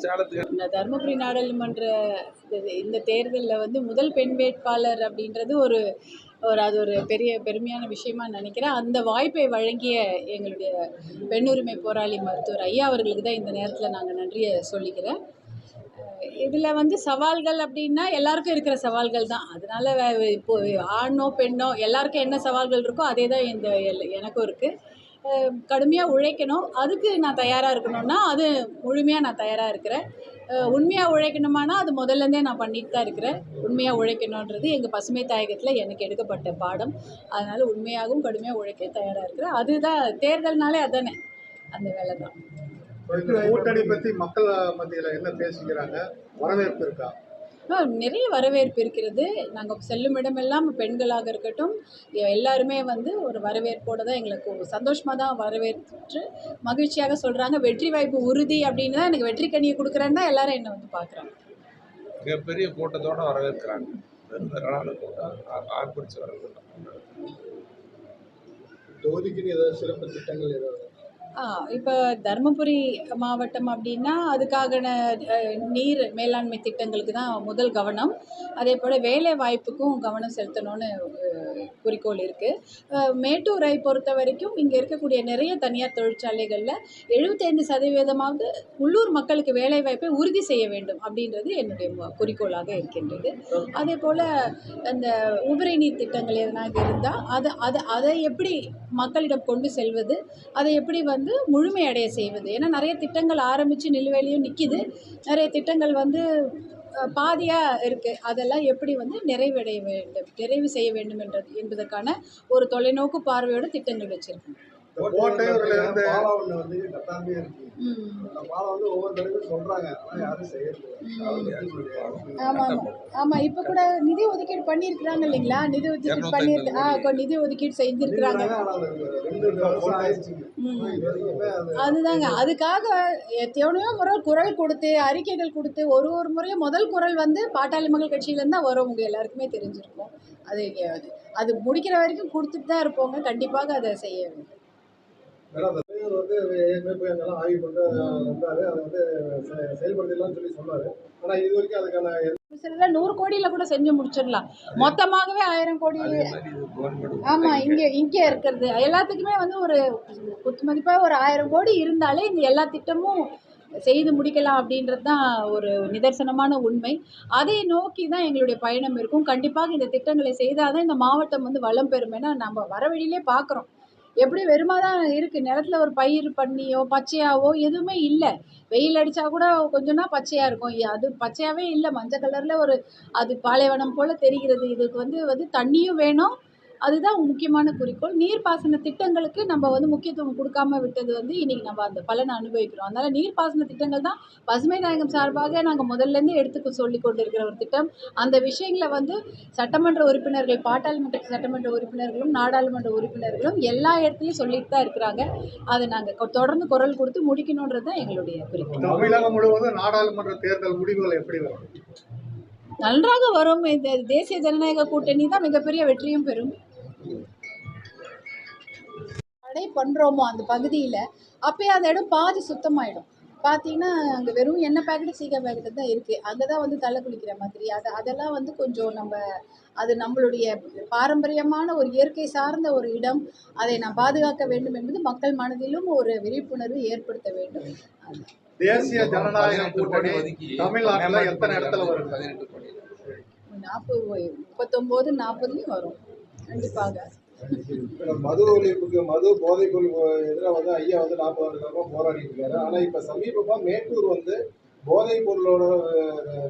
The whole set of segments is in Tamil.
சேலத்துக்கு தருமபுரி நாடாளுமன்ற இந்த தேர்தலில் வந்து முதல் பெண் வேட்பாளர் அப்படின்றது ஒரு ஒரு அது ஒரு பெரிய பெருமையான விஷயமா நினைக்கிறேன். அந்த வாய்ப்பை வழங்கிய எங்களுடைய பெண்ணுரிமை போராளி மருத்துவர் ஐயா அவர்களுக்கு தான் இந்த நேரத்தில் நாங்கள் நன்றியை சொல்லிக்கிறேன். இதில் வந்து சவால்கள் அப்படின்னா எல்லாருக்கும் இருக்கிற சவால்கள் தான். அதனால இப்போ ஆணோ பெண்ணோ எல்லாருக்கும் என்ன சவால்கள் இருக்கோ அதே தான் இந்த எல்- எனக்கும் இருக்குது கடுமையாக உழைக்கணும். அதுக்கு நான் தயாராக இருக்கணும்னா அது முழுமையாக நான் தயாராக இருக்கிறேன். உண்மையாக உழைக்கணுமானா அது முதல்லேருந்தே நான் பண்ணிட்டு தான் இருக்கிறேன். உண்மையாக உழைக்கணுன்றது எங்கள் பசுமை தாயகத்தில் எனக்கு எடுக்கப்பட்ட பாடம். அதனால் உண்மையாகவும் கடுமையாக உழைக்க தயாராக இருக்கிறேன். அதுதான் தேர்தல்னாலே அதானே அந்த வேலை தான். கூட்டணி பற்றி மக்கள் மத்தியில் என்ன பேசிக்கிறாங்க? வரவேற்பு இருக்கா? நிறைய வரவேற்பு இருக்கிறது. நாங்கள் செல்லும் இடமெல்லாம் பெண்களாக இருக்கட்டும் எல்லாருமே வந்து ஒரு வரவேற்போடு தான் எங்களுக்கு சந்தோஷமாக தான் வரவேற்று மகிழ்ச்சியாக சொல்கிறாங்க வெற்றி வாய்ப்பு உறுதி அப்படின்னு தான் எனக்கு வெற்றி கனியை கொடுக்குறேன்னு தான் எல்லாரும் என்னை வந்து பார்க்குறாங்க. மிகப்பெரிய கூட்டத்தோட வரவேற்கிறாங்க. தொகுதிக்குன்னு ஏதாவது சிறப்பு திட்டங்கள் ஏதாவது? இப்போ தருமபுரி மாவட்டம் அப்படின்னா அதுக்காக நீர் மேலாண்மை திட்டங்களுக்கு தான் முதல் கவனம். அதே போல் வேலை வாய்ப்புக்கும் கவனம் செலுத்தணும்னு குறிக்கோள் இருக்குது மேட்டூரை பொறுத்த வரைக்கும் இங்கே இருக்கக்கூடிய நிறைய தனியார் தொழிற்சாலைகளில் எழுபத்தைந்து சதவீதமாவது உள்ளூர் மக்களுக்கு வேலை வாய்ப்பை உறுதி செய்ய வேண்டும் அப்படின்றது என்னுடைய குறிக்கோளாக இருக்கின்றது. அதே போல் அந்த உபரி நீர் திட்டங்கள் எதனாக இருந்தால் அதை அதை அதை எப்படி மக்களிடம் கொண்டு செல்வது அதை எப்படி வந்து முழுமையடைய செய்வது. ஏன்னா நிறைய திட்டங்கள் ஆரம்பித்து நிலுவையிலையும் நிற்கிது நிறைய திட்டங்கள் வந்து பாதியாக இருக்குது அதெல்லாம் எப்படி வந்து நிறைவடைய வேண்டும் நிறைவு செய்ய வேண்டும் என்றது என்பதற்கான ஒரு தொலைநோக்கு பார்வையோடு திட்டங்கள் வச்சுருக்கோம். கோட்டையூர்ல இருந்து பாலம் ஒண்ணு வந்து கட்டாமே இருக்கு. ம். அந்த பாலம் வந்து ஒவ்வொரு தடவையும் சொல்றாங்க. ஆனா யாரும் செய்யறது ஆமாம் ஆமாம் ஆமாம் இப்போ கூட நிதி ஒதுக்கீடு பண்ணியிருக்கிறாங்க இல்லைங்களா? நிதி ஒதுக்கீடு பண்ணியிருக்கு ஆ கொ- நிதி ஒதுக்கீடு அது அதுதாங்க. அதுக்காக எத்தனையோ முறை குரல் கொடுத்து அறிக்கைகள் கொடுத்து ஒரு ஒரு முறையும் முதல் குரல் வந்து பாட்டாளி மக்கள் கட்சியிலேருந்து தான் வரும். உங்க எல்லாருக்குமே தெரிஞ்சிருக்கும். அது அது அது முடிக்கிற வரைக்கும் கொடுத்துட்டு தான் இருப்போங்க. கண்டிப்பாக அதை செய்ய வேண்டும். மேடம் அந்த பேர் வந்து ஏற்கனவே போய் அங்கெல்லாம் ஆய்வு பண்ணிட்டு வந்தாரு. அதை வந்து செ- செயல்படுத்திடலாம்னு சொல்லி சொன்னாரு. ஆனா இது வரைக்கும் அதுக்கான எந்த சிலர் நூறு கோடியில் கூட செஞ்சு முடிச்சிடலாம். மொத்தமாகவே ஆயிரம் கோடி ஆமாம் இங்கே. இங்கே இருக்கிறது. எல்லாத்துக்குமே வந்து ஒரு குத்து மதிப்பாக ஒரு ஆயிரம் கோடி இருந்தாலே இந்த எல்லா திட்டமும் செய்து முடிக்கலாம் அப்படின்றது தான் ஒரு நிதர்சனமான உண்மை. அதை நோக்கி தான் எங்களுடைய பயணம் இருக்கும். கண்டிப்பாக இந்த திட்டங்களை செய்தால் தான் இந்த மாவட்டம் வந்து வளம் பெறும். ஏன்னா நம்ம வர வழியிலே பார்க்குறோம் எப்படி வெறுமா தான் இருக்குது நிலத்துல ஒரு பயிர் பண்ணியோ பச்சையாவோ எதுவுமே இல்லை. வெயில் அடித்தா கூட கொஞ்சம்னா பச்சையாக இருக்கும். அது பச்சையாகவே இல்லை. மஞ்சள் கலரில் ஒரு அது பாலைவனம் போல் தெரிகிறது. இதுக்கு வந்து வந்து தண்ணியும் வேணும். அதுதான் முக்கியமான குறிக்கோள். நீர்ப்பாசன திட்டங்களுக்கு நம்ம வந்து முக்கியத்துவம் கொடுக்காம விட்டது வந்து இன்னைக்கு நம்ம அந்த பலனை அனுபவிக்கிறோம். அதனால நீர்ப்பாசன திட்டங்கள் தான் பசுமை நாயகம் சார்பாக நாங்கள் முதல்லேருந்து எடுத்துக்க சொல்லி கொண்டு இருக்கிற ஒரு திட்டம். அந்த விஷயங்களை வந்து சட்டமன்ற உறுப்பினர்கள் பாட்டாளுமன்ற சட்டமன்ற உறுப்பினர்களும் நாடாளுமன்ற உறுப்பினர்களும் எல்லா இடத்துலையும் சொல்லிட்டு தான் இருக்கிறாங்க. அதை நாங்கள் தொடர்ந்து குரல் கொடுத்து முடிக்கணுன்றது தான் எங்களுடைய குறிக்கோள். தமிழகம் முழுவதும் நாடாளுமன்ற தேர்தல் முடிவுகள் எப்படி வரும்? நன்றாக வரும். இந்த தேசிய ஜனநாயக கூட்டணி தான் மிகப்பெரிய வெற்றியும் பெறும். தடை பண்ணுறோமோ அந்த பகுதியில் அப்பயே அந்த இடம் பாதி சுத்தமாயிடும். பார்த்தீங்கன்னா அங்கே வெறும் எண்ணெய் பேக்கெட்டு சீக்கா பேக்கெட்டு தான் இருக்குது அங்கே தான் வந்து தலை குளிக்கிற மாதிரி. அது அதெல்லாம் வந்து கொஞ்சம் நம்ம அது நம்மளுடைய பாரம்பரியமான ஒரு இயற்கை சார்ந்த ஒரு இடம். அதை நாம் பாதுகாக்க வேண்டும் என்பது மக்கள் மனதிலும் ஒரு விழிப்புணர்வு ஏற்படுத்த வேண்டும். தேசிய ஜனநாயக கூட்டணி தமிழ்நாட்டுல எத்தனை இடத்துல வருது பதினெட்டு கோடி. நாற்பது முப்பத்தொம்போது நாற்பதுலேயும் வரும். கண்டிப்பாக. மது ஒழிப்புக்கு மது போதைப் பொருள் எதிராக வந்து ஐயா வந்து நாற்பது வருடமா போராடிட்டு இருக்காரு. ஆனா இப்ப சமீபமா மேட்டூர் வந்து போதைப் பொருளோட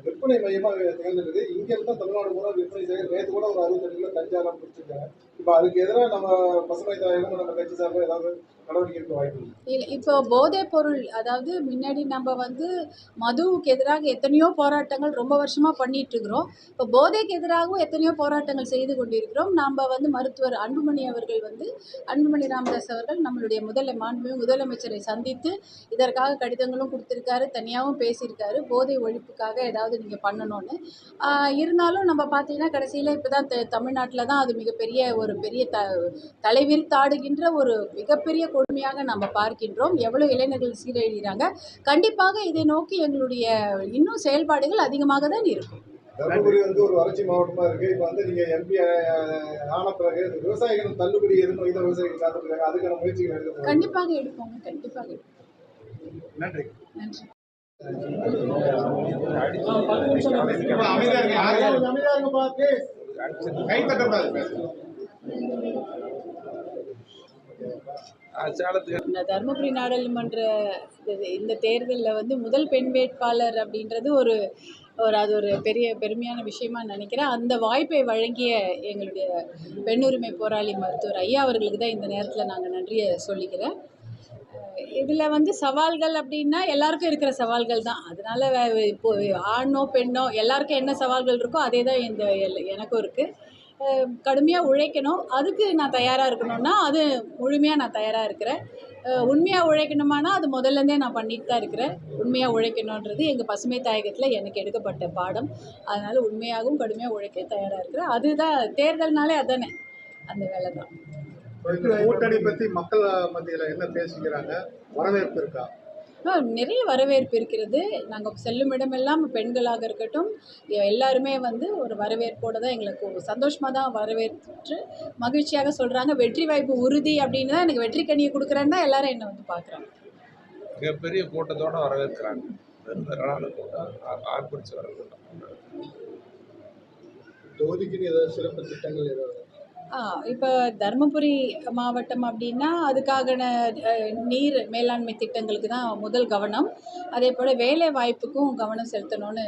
விற்பனை மையமா திகழ்ந்துருக்கு இங்க இருந்தா தமிழ்நாடு பூரா விற்பனை செய்ய நேற்று கூட ஒரு அறுபத்தெட்டு கிலோ கஞ்சாலாம் பிடிச்சிருக்காங்க. அதுக்கு எதிராக நம்ம பசுமை நம்ம கட்சி சார்பில் ஏதாவது இல்லை இப்போ போதைப் பொருள் அதாவது முன்னாடி நம்ம வந்து மதுவுக்கு எதிராக எத்தனையோ போராட்டங்கள் ரொம்ப வருஷமாக பண்ணிட்டு இருக்கிறோம். இப்போ போதைக்கு எதிராகவும் எத்தனையோ போராட்டங்கள் செய்து கொண்டிருக்கிறோம். நாம் வந்து மருத்துவர் அன்புமணி அவர்கள் வந்து அன்புமணி ராமதாஸ் அவர்கள் நம்மளுடைய முதல மாண்பு முதலமைச்சரை சந்தித்து இதற்காக கடிதங்களும் கொடுத்துருக்காரு தனியாகவும் பேசியிருக்காரு. போதை ஒழிப்புக்காக ஏதாவது நீங்கள் பண்ணணும்னு. இருந்தாலும் நம்ம பார்த்தீங்கன்னா கடைசியில் இப்போ தான் தமிழ்நாட்டில் தான் அது மிகப்பெரிய ஒரு பெரிய த தலைவிரித்தாடுகின்ற ஒரு மிகப்பெரிய கொடுமையாக நம்ம பார்க்கின்றோம். எவ்வளோ இளைஞர்கள் சீரழிகிறாங்க. கண்டிப்பாக இதை நோக்கி எங்களுடைய இன்னும் செயல்பாடுகள் அதிகமாக தான் இருக்கும். தருமபுரி வந்து ஒரு வறட்சி மாவட்டமா இருக்கு. இப்போ வந்து நீங்க எம்பி ஆன பிறகு விவசாயிகள் தள்ளுபடி எதுவும் இதை விவசாயிகள் காத்துருக்காங்க அதுக்கான முயற்சிகள் எடுக்க கண்டிப்பாக எடுப்போங்க. கண்டிப்பாக எடுப்போம். நன்றி. நன்றி. அமைதியா இருங்க. யாரும் அமைதியா இந்த தருமபுரி நாடாளுமன்ற இந்த தேர்தலில் வந்து முதல் பெண் வேட்பாளர் அப்படின்றது ஒரு ஒரு அது ஒரு பெரிய பெருமையான விஷயமா நினைக்கிறேன். அந்த வாய்ப்பை வழங்கிய எங்களுடைய பெண் உரிமை போராளி மருத்துவர் ஐயா அவர்களுக்கு தான் இந்த நேரத்தில் நாங்கள் நன்றியை சொல்லிக்கிறேன். இதில் வந்து சவால்கள் அப்படின்னா எல்லாருக்கும் இருக்கிற சவால்கள் தான். அதனால் வே- இப்போ ஆணோ பெண்ணோ எல்லாருக்கும் என்ன சவால்கள் இருக்கோ அதே தான் இந்த எல்- எனக்கும் இருக்குது கடுமையாக உழைக்கணும். அதுக்கு நான் தயாராக இருக்கணும்னா அது முழுமையாக நான் தயாராக இருக்கிறேன். உண்மையாக உழைக்கணுமானா அது முதல்லேருந்தே நான் பண்ணிட்டு தான் இருக்கிறேன். உண்மையாக உழைக்கணுன்றது எங்கள் பசுமை தாயகத்தில் எனக்கு எடுக்கப்பட்ட பாடம். அதனால் உண்மையாகவும் கடுமையாக உழைக்க தயாராக இருக்கிறேன். அதுதான் தேர்தல்னாலே அதானே அந்த வேலை தான். கூட்டணி பற்றி மக்கள் மத்தியில் என்ன பேசிக்கிறாங்க? வரவேற்பு இருக்கா? நிறைய வரவேற்பு இருக்கிறது. நாங்கள் செல்லும் இடமெல்லாம் பெண்களாக இருக்கட்டும் எல்லாருமே வந்து ஒரு வரவேற்போடு தான் எங்களுக்கு சந்தோஷமாக தான் வரவேற்று மகிழ்ச்சியாக சொல்கிறாங்க வெற்றி வாய்ப்பு உறுதி அப்படின்னு தான் எனக்கு வெற்றி கனியை கொடுக்குறேன்னு தான் எல்லாரும் என்னை வந்து பார்க்குறாங்க மிகப்பெரிய கூட்டத்தோட வரவேற்கிறாங்க. ஆர்ப்பரிச்சு வர கூட்டம் தொகுதிக்குன்னு ஏதாவது சிறப்பு திட்டங்கள் ஏதாவது இப்போ தருமபுரி மாவட்டம் அப்படின்னா அதுக்காக நீர் மேலாண்மை திட்டங்களுக்கு தான் முதல் கவனம். அதே போல் வேலை வாய்ப்புக்கும் கவனம் செலுத்தணும்னு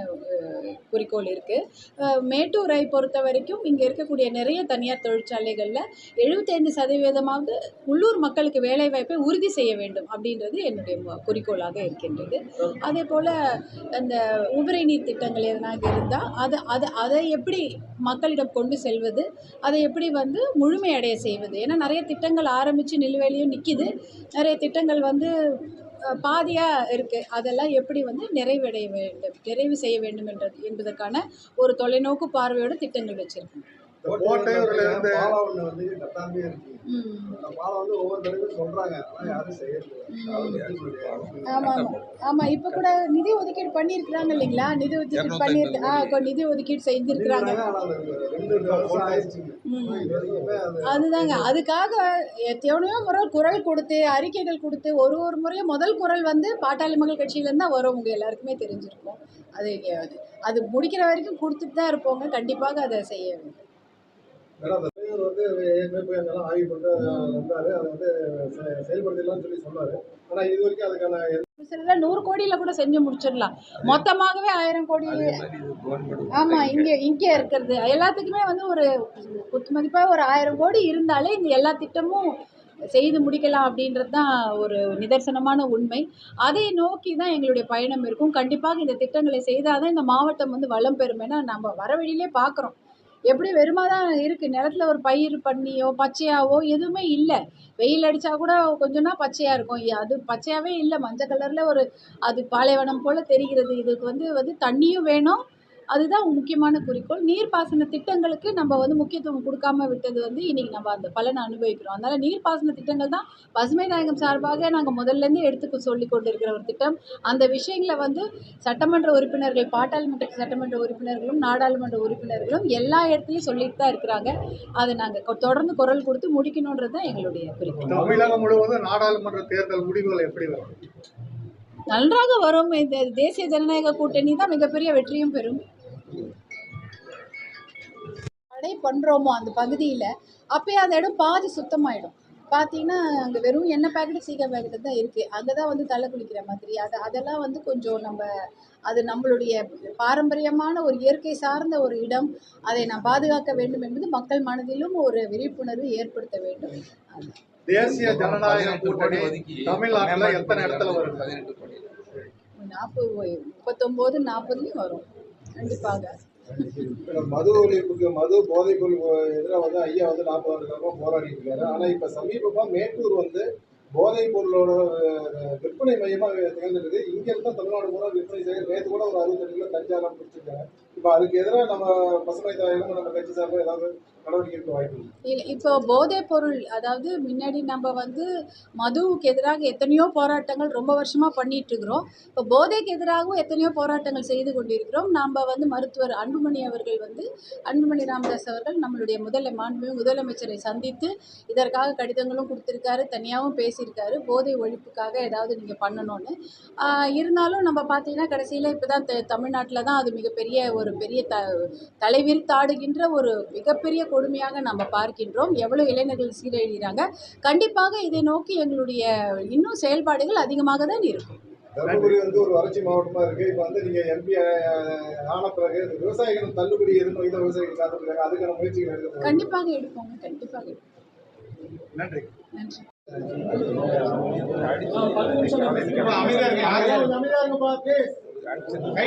குறிக்கோள் இருக்குது மேட்டூரை பொறுத்த வரைக்கும் இங்கே இருக்கக்கூடிய நிறைய தனியார் தொழிற்சாலைகளில் எழுபத்தைந்து சதவீதமாவது உள்ளூர் மக்களுக்கு வேலை வாய்ப்பை உறுதி செய்ய வேண்டும் அப்படின்றது என்னுடைய குறிக்கோளாக இருக்கின்றது. அதே போல் அந்த உபரி நீர் திட்டங்கள் எதனாக இருந்தால் அது அதை அதை எப்படி மக்களிடம் கொண்டு செல்வது அதை எப்படி வந்து வந்து முழுமையடைய செய்வது. ஏன்னா நிறைய திட்டங்கள் ஆரம்பித்து நிலுவையிலையும் நிற்கிது நிறைய திட்டங்கள் வந்து பாதியாக இருக்குது அதெல்லாம் எப்படி வந்து நிறைவடைய வேண்டும் நிறைவு செய்ய வேண்டும் என்றது என்பதற்கான ஒரு தொலைநோக்கு பார்வையோட திட்டங்கள் வச்சுருக்கோம். கோட்டையூர்ல இருந்து பாலம் ஒண்ணு வந்து கட்டாமே இருக்கு. அந்த பாலம் வந்து ஒவ்வொரு தடவையும் சொல்றாங்க. ஆனா யாரும் செய்யறது ஆமாம் ஆமாம் ஆமாம் இப்போ கூட நிதி ஒதுக்கீடு பண்ணியிருக்கிறாங்க இல்லைங்களா? நிதி ஒதுக்கீடு பண்ணியிருக்கு ஆ கொ- நிதி ஒதுக்கீடு செஞ்சுருக்கிறாங்க அதுதாங்க. அதுக்காக எத்தனையோ முறை குரல் கொடுத்து அறிக்கைகள் கொடுத்து ஒரு ஒரு முறையும் முதல் குரல் வந்து பாட்டாளி மக்கள் கட்சியிலேருந்து தான் வரும். உங்கள் எல்லாருக்குமே தெரிஞ்சிருக்கும். அது அது- அது முடிக்கிற வரைக்கும் கொடுத்துட்டு தான் இருப்போங்க. கண்டிப்பாக அதை செய்ய வேண்டும். மேடம் அந்த தலைவர் வந்து ஏற்கனவே போய் அங்கெல்லாம் ஆய்வு பண்ணிட்டு வந்தாரு. அதை வந்து செ- செயல்படுத்தலாம்னு சொல்லி சொன்னாரு. ஆனா இது வரைக்கும் அதுக்கான சில நூறு கோடியில் கூட செஞ்சு முடிச்சிடலாம். மொத்தமாகவே ஆயிரம் கோடி. ஆமாம் இங்கே இங்கே இருக்கிறது. எல்லாத்துக்குமே வந்து ஒரு குத்து மதிப்பாக ஒரு ஆயிரம் கோடி இருந்தாலே இந்த எல்லா திட்டமும் செய்து முடிக்கலாம் அப்படின்றது தான் ஒரு நிதர்சனமான உண்மை. அதை நோக்கி தான் எங்களுடைய பயணம் இருக்கும். கண்டிப்பாக இந்த திட்டங்களை செய்தால் தான் இந்த மாவட்டம் வந்து வளம் பெறும் ஏன்னா நம்ம வர வழியிலே பார்க்குறோம். எப்படி வெறுமா தான் இருக்குது நிலத்துல ஒரு பயிர் பண்ணியோ பச்சையாவோ எதுவுமே இல்லை. வெயில் அடித்தா கூட கொஞ்சம்னா பச்சையாக இருக்கும். அது பச்சையாகவே இல்லை. மஞ்சள் கலரில் ஒரு அது பாலைவனம் போல் தெரிகிறது. இதுக்கு வந்து வந்து தண்ணியும் வேணும் அதுதான் முக்கியமான குறிக்கோள். நீர்ப்பாசன திட்டங்களுக்கு நம்ம வந்து முக்கியத்துவம் கொடுக்காம விட்டது வந்து இன்னைக்கு நம்ம அந்த பலனை அனுபவிக்கிறோம். அதனால நீர்ப்பாசன திட்டங்கள் தான் பசுமை நாயகம் சார்பாக நாங்கள் முதல்லேருந்து எடுத்துக்க சொல்லி கொண்டு இருக்கிற ஒரு திட்டம். அந்த விஷயங்களை வந்து சட்டமன்ற உறுப்பினர்கள் பாட்டாளுமன்ற சட்டமன்ற உறுப்பினர்களும் நாடாளுமன்ற உறுப்பினர்களும் எல்லா இடத்துலையும் சொல்லிட்டு தான் இருக்கிறாங்க. அதை நாங்கள் தொடர்ந்து குரல் கொடுத்து முடிக்கணுன்றது தான் எங்களுடைய குறிக்கோள். தமிழகம் முழுவதும் நாடாளுமன்ற தேர்தல் முடிவுகள் எப்படி வரும்? நன்றாக வரும். இந்த தேசிய ஜனநாயக கூட்டணி தான் மிகப்பெரிய வெற்றியும் பெறும். தடை பண்ணுறோமோ அந்த பகுதியில் அப்பயே அந்த இடம் பாதி சுத்தமாயிடும். பார்த்தீங்கன்னா அங்கே வெறும் எண்ணெய் பேக்கெட்டு சீக்கிரம் பேக்கெட்டு தான் இருக்குது அங்கே தான் வந்து தலை குளிக்கிற மாதிரி. அது அதெல்லாம் வந்து கொஞ்சம் நம்ம அது நம்மளுடைய பாரம்பரியமான ஒரு இயற்கை சார்ந்த ஒரு இடம். அதை நாம் பாதுகாக்க வேண்டும் என்பது மக்கள் மனதிலும் ஒரு விழிப்புணர்வு ஏற்படுத்த வேண்டும். தேசிய ஜனநாயக கோடி கூட்டணி தமிழ்நாட்டுல எத்தனை இடத்துல வரும் கோடி நாற்பது முப்பத்தொம்போது நாற்பதுலேயும் வரும். கண்டிப்பாக. மது ஒழிப்புக்கு மது போதைப் பொருள் எதிராக வந்து ஐயா வந்து நாற்பது ஆண்டு காலமா போராடிட்டு இருக்காரு. ஆனா இப்ப சமீபமா மேட்டூர் வந்து போதைப் பொருளோட விற்பனை மையமா திகழ்ந்துருக்கு. இங்க இருந்தா தமிழ்நாடு பூரா விற்பனை செய்ய நேற்று கூட ஒரு அறுபத்தெட்டு கிலோ கஞ்சாலாம் பிடிச்சிருக்காங்க இப்போ அதுக்கு எதிராக நம்ம பசுமை தாயகம் நம்ம கட்சி சார்பில் ஏதாவது இல்லை இப்போ போதைப் பொருள் அதாவது முன்னாடி நம்ம வந்து மதுவுக்கு எதிராக எத்தனையோ போராட்டங்கள் ரொம்ப வருஷமாக பண்ணிட்டு இருக்கிறோம். இப்போ போதைக்கு எதிராகவும் எத்தனையோ போராட்டங்கள் செய்து கொண்டிருக்கிறோம். நாம் வந்து மருத்துவர் அன்புமணி அவர்கள் வந்து அன்புமணி ராமதாஸ் அவர்கள் நம்மளுடைய முதல மாண்பு முதலமைச்சரை சந்தித்து இதற்காக கடிதங்களும் கொடுத்துருக்காரு தனியாகவும் பேசியிருக்காரு. போதை ஒழிப்புக்காக ஏதாவது நீங்கள் பண்ணணும்னு. இருந்தாலும் நம்ம பார்த்தீங்கன்னா கடைசியில் இப்போ தான் தமிழ்நாட்டில் தான் அது மிகப்பெரிய ஒரு பெரிய த தலைவிரித்தாடுகின்ற ஒரு மிகப்பெரிய கொடுமையாக நம்ம பார்க்கின்றோம். எவ்வளோ இளைஞர்கள் சீரழிகிறாங்க. கண்டிப்பாக இதை நோக்கி எங்களுடைய இன்னும் செயல்பாடுகள் அதிகமாக தான் இருக்கும். தருமபுரி வந்து ஒரு வறட்சி மாவட்டமா இருக்கு. இப்போ வந்து நீங்க எம்பி ஆன பிறகு இந்த விவசாயிகள் தள்ளுபடி எதுவும் இந்த விவசாயிகள் காத்துட்டு இருக்காங்க அதுக்கான முயற்சிகள் எடுக்க கண்டிப்பாக எடுப்போங்க. கண்டிப்பாக எடுப்போம். நன்றி. நன்றி. அமைதியா யாரும் அமைதியா இருங்கப்பா ப்ளீஸ் கை